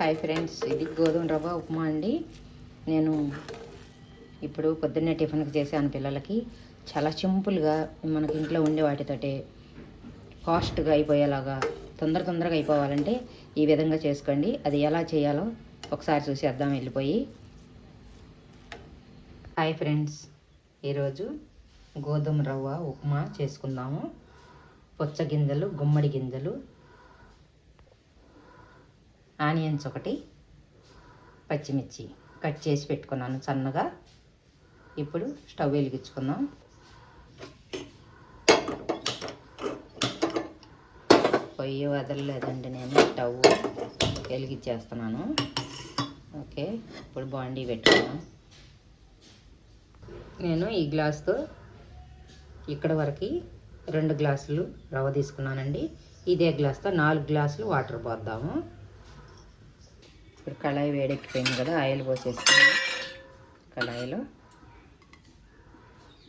Hi friends ఇది గోధుమ రవ్వ ఉప్మా అండి. నేను ఇప్పుడు పొద్దున్నే టిఫిన్కి చేశాను పిల్లలకి. చాలా సింపుల్గా మనకి ఇంట్లో ఉండే వాటితోటే ఫాస్ట్గా అయిపోయేలాగా తొందర తొందరగా అయిపోవాలంటే ఈ విధంగా చేసుకోండి. అది ఎలా చేయాలో ఒకసారి చూసేద్దాం వెళ్ళిపోయి. హాయ్ ఫ్రెండ్స్ ఈరోజు గోధుమ రవ్వ ఉప్మా చేసుకుందాము. పుచ్చ గింజలు గుమ్మడి గింజలు ఆనియన్స్ ఒకటి పచ్చిమిర్చి కట్ చేసి పెట్టుకున్నాను సన్నగా. ఇప్పుడు స్టవ్ వెలిగించుకుందాం. పొయ్యి వదలలేదండి నేను స్టవ్ వెలిగించేస్తున్నాను. ఓకే ఇప్పుడు బాండీ పెట్టుకున్నాం నేను ఈ గ్లాస్తో ఇక్కడ వరకు రెండు గ్లాసులు రవ్వ తీసుకున్నానండి. ఇదే గ్లాస్తో నాలుగు గ్లాసులు వాటర్ పోద్దాము. ఇప్పుడు కళాయి వేడెక్కిపోయింది కదా ఆయిల్ పోసేసుకున్నాం కళాయిలో.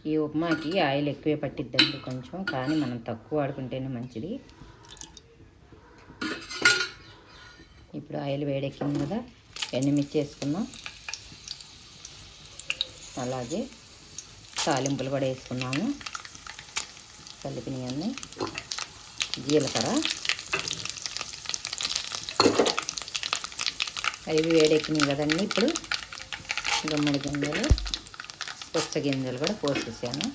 ఈ ఉప్మాకి ఆయిల్ ఎక్కువే పట్టిద్దండి కొంచెం కానీ మనం తక్కువ వాడుకుంటేనే మంచిది. ఇప్పుడు ఆయిల్ వేడెక్కింది కదా ఎండుమిర్చి వేసుకున్నాం? అలాగే తాలింపులు కూడా వేసుకున్నాము. కలిపినవన్నీ జీలకర్ర. అవి వేడెక్కినాయి కదండి ఇప్పుడు. గుమ్మడి గింజలు పుచ్చ గింజలు కూడా పోసేసాను.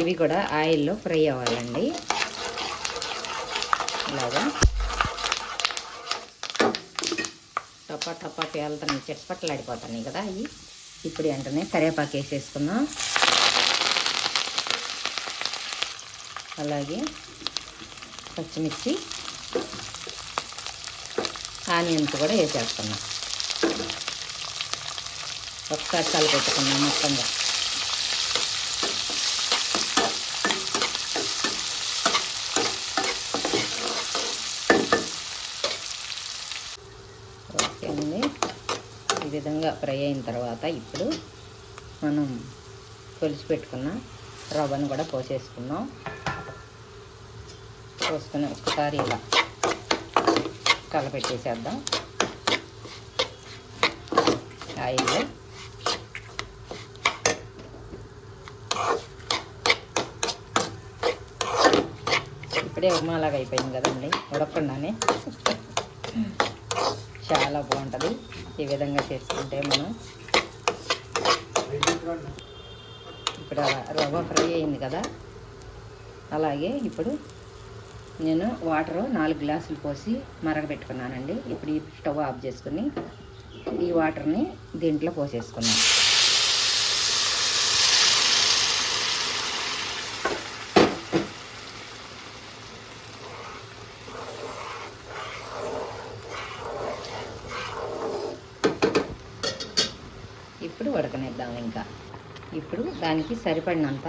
ఇవి కూడా ఆయిల్లో ఫ్రై అవ్వాలండి. ఇలాగా. టపా టపా పేలుతున్నాయి చెట్పట్లు ఆడిపోతున్నాయి కదా అవి. ఇప్పుడు వెంటనే కరివేపాకు వేసేసుకుందాం. అలాగే పచ్చిమిర్చి ఆనియన్స్ కూడా వేసేస్తున్నాం ఒకసారి కలిపెట్టుకున్నాం మొత్తంగా. ఓకే అండి. ఈ విధంగా ఫ్రై అయిన తర్వాత ఇప్పుడు మనం కొలిచి పెట్టుకున్న రవ్వను కూడా పోసేసుకున్నాం పోసుకుని ఒకసారి ఇలా కలపెట్టేసేద్దాం. ఆయిల్లో. ఇప్పుడే ఉప్మాలాగా అయిపోయింది కదండి ఉడకుండానే చాలా బాగుంటుంది. ఈ విధంగా చేసుకుంటే మనం ఇప్పుడు రవ్వ ఫ్రై అయింది కదా. అలాగే ఇప్పుడు నేను వాటర్ నాలుగు గ్లాసులు పోసి మరగబెట్టుకున్నానండి. ఇప్పుడు ఈ స్టవ్ ఆఫ్ చేసుకుని ఈ వాటర్ని దీంట్లో పోసేసుకున్నాను. ఇప్పుడు ఉడకనిద్దాం ఇంకా. ఇప్పుడు దానికి సరిపడినంత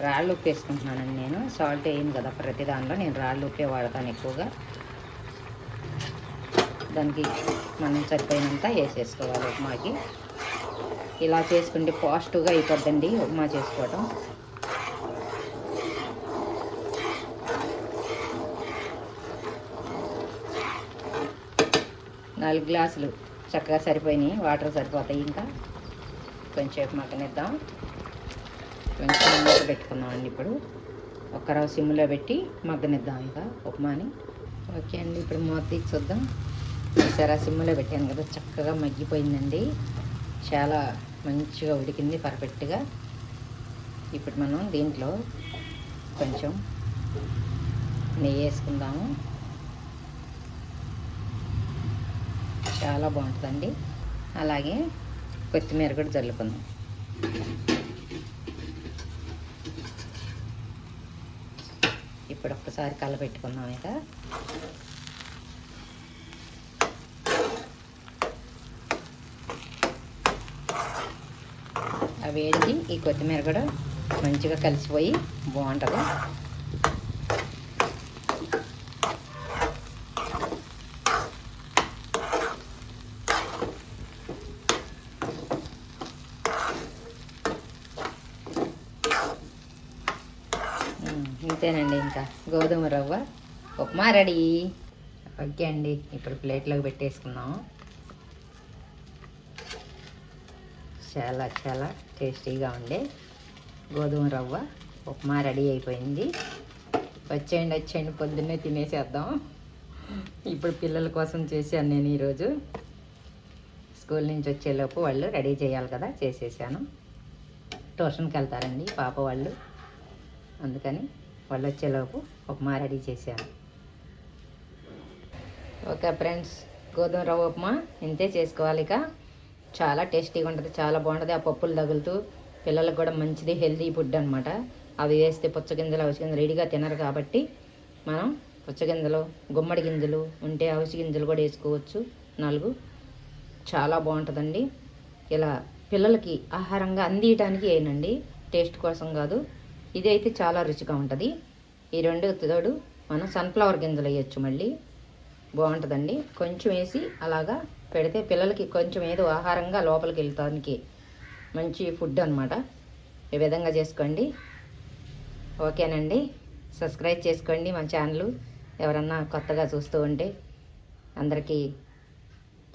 రాళ్ళు ఉప్పు వేసుకుంటున్నానండి నేను. సాల్ట్ వేయను కదా ప్రతి దానిలో నేను రాళ్ళు ఉప్పే వాడతాను ఎక్కువగా. దానికి మనం సరిపోయినంత వేసేసుకోవాలి ఉప్మాకి. ఇలా చేసుకుంటే పాజిటివ్గా అయిపోద్దండి ఉప్మా చేసుకోవటం. నాలుగు గ్లాసులు చక్కగా సరిపోయినాయి. వాటర్ సరిపోతాయి ఇంకా. కొంచెం మగ్గనిద్దాం కొంచెం మూత పెట్టుకుందామండి ఇప్పుడు. ఒక సిమ్లో పెట్టి మగ్గనిద్దాం ఇంకా ఉప్మాని. ఓకే అండి ఇప్పుడు మూత తీసి చూద్దాం సరే సిమ్లో పెట్టాను కదా చక్కగా మగ్గిపోయిందండి. చాలా మంచిగా ఉడికింది పర్ఫెక్ట్గా. ఇప్పుడు మనం దీంట్లో కొంచెం నెయ్యి వేసుకుందాము. చాలా బాగుంటుందండి. అలాగే కొత్తిమీర కూడా జల్లుకుందాం. ఇప్పుడు ఒక్కసారి కలపెట్టుకుందాం ఇక. ఆ వేడికి ఈ కొత్తిమీర కూడా మంచిగా కలిసిపోయి బాగుంటుంది. అంతేనండి ఇంకా గోధుమ రవ్వ ఉప్మా రెడీ. ఓకే అండి ఇప్పుడు ప్లేట్లోకి పెట్టేసుకున్నాం చాలా చాలా టేస్టీగా ఉండే గోధుమ రవ్వ ఉప్మా రెడీ అయిపోయింది. వచ్చేయండి వచ్చేయండి పొద్దున్నే తినేసేద్దాం. ఇప్పుడు పిల్లల కోసం చేశాను నేను ఈరోజు. స్కూల్ నుంచి వచ్చేలోపు వాళ్ళు రెడీ చేయాలి కదా చేసేసాను. ట్యూషన్కి వెళ్తారండి పాప వాళ్ళు. అందుకని వాళ్ళు వచ్చేలోపు ఉప్మా రెడీ చేశాను. ఓకే ఫ్రెండ్స్ గోధుమ రవ్వ ఉప్మా ఇంతే చేసుకోవాలి ఇక. చాలా టేస్టీగా ఉంటుంది చాలా బాగుంటుంది. ఆ పప్పులు తగులుతూ పిల్లలకు కూడా మంచిది హెల్తీ ఫుడ్ అనమాట అవి వేస్తే పుచ్చగింజలు అవిసి గింజలు రెడీగా తినరు కాబట్టి మనం పుచ్చగింజలు గుమ్మడి గింజలు ఉంటే అవసి గింజలు కూడా వేసుకోవచ్చు. నాలుగు. చాలా బాగుంటుందండి. ఇలా పిల్లలకి ఆహారంగా అందియటానికి ఏనండి టేస్ట్ కోసం కాదు. ఇది అయితే చాలా రుచిగా ఉంటుంది. ఈ రెండు తోడు మనం సన్ఫ్లవర్ గింజలు వేయచ్చు మళ్ళీ. బాగుంటుందండి. కొంచెం వేసి అలాగా పెడితే పిల్లలకి కొంచెం ఏదో ఆహారంగా లోపలికి వెళ్తానికి మంచి ఫుడ్ అనమాట ఈ విధంగా చేసుకోండి. ఓకేనండి. సబ్స్క్రైబ్ చేసుకోండి మన ఛానల్. ఎవరన్నా కొత్తగా చూస్తూ ఉంటే అందరికీ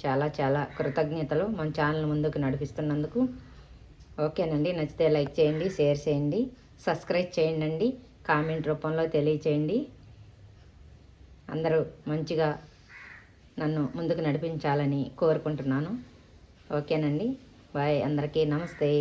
చాలా చాలా కృతజ్ఞతలు. మన ఛానల్ ముందుకు నడిపిస్తున్నందుకు. ఓకేనండి. నచ్చితే లైక్ చేయండి షేర్ చేయండి. సబ్స్క్రైబ్ చేయండి కామెంట్ రూపంలో తెలియచేయండి. అందరూ మంచిగా నన్ను ముందుకు నడిపించాలని కోరుకుంటున్నాను. ఓకేనండి. బాయ్. అందరికీ నమస్తే.